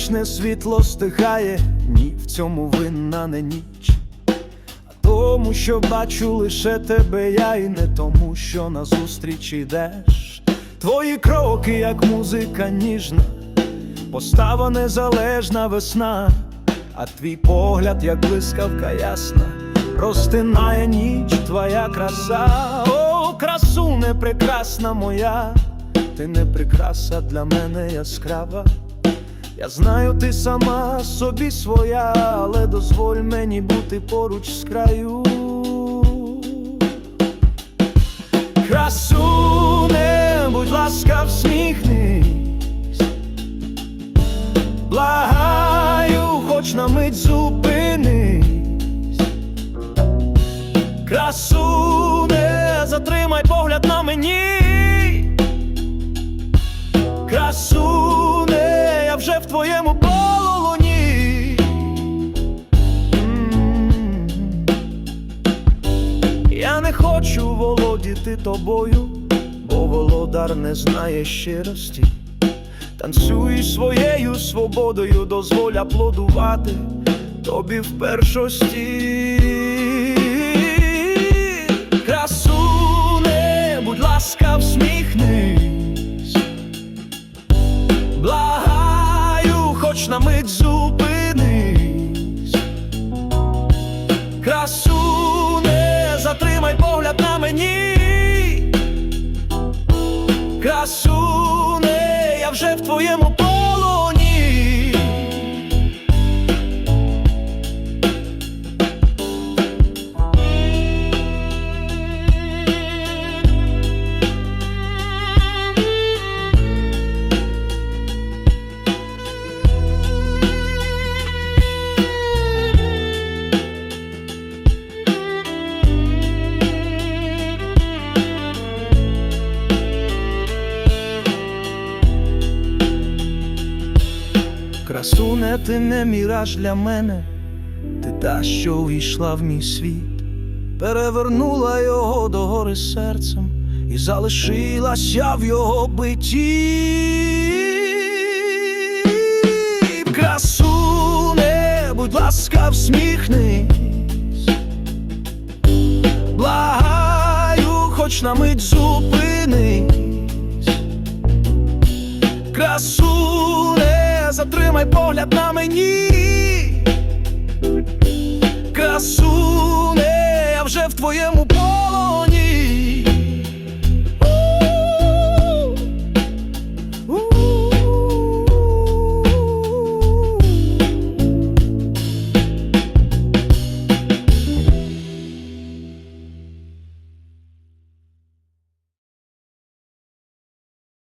вічне світло стихає, ні, в цьому винна не ніч. А тому, що бачу лише тебе, я і не тому, що назустріч йдеш. Твої кроки, як музика ніжна, постава незалежна весна, а твій погляд, як блискавка ясна, розтинає ніч твоя краса, о, красу не прекрасна моя, ти не прикраса для мене яскрава. Я знаю, ти сама собі своя, але дозволь мені бути поруч з краю. Красуне, будь ласка, всміхнись, благаю, хоч на мить зупинись. Красуне, затримай погляд на мені. Хочу володіти тобою, бо володар не знає щирості. Танцюй своєю свободою, дозволь аплодувати тобі в першості. Красуне, я Красуне, ти не міраж для мене, ти та, що увійшла в мій світ, перевернула його до гори серцем і залишилася в його биті. Красуне, будь ласка, всміхнись, благаю, хоч на мить зупинись. Красуне, затримай погляд на мені, красуне, я вже в твоєму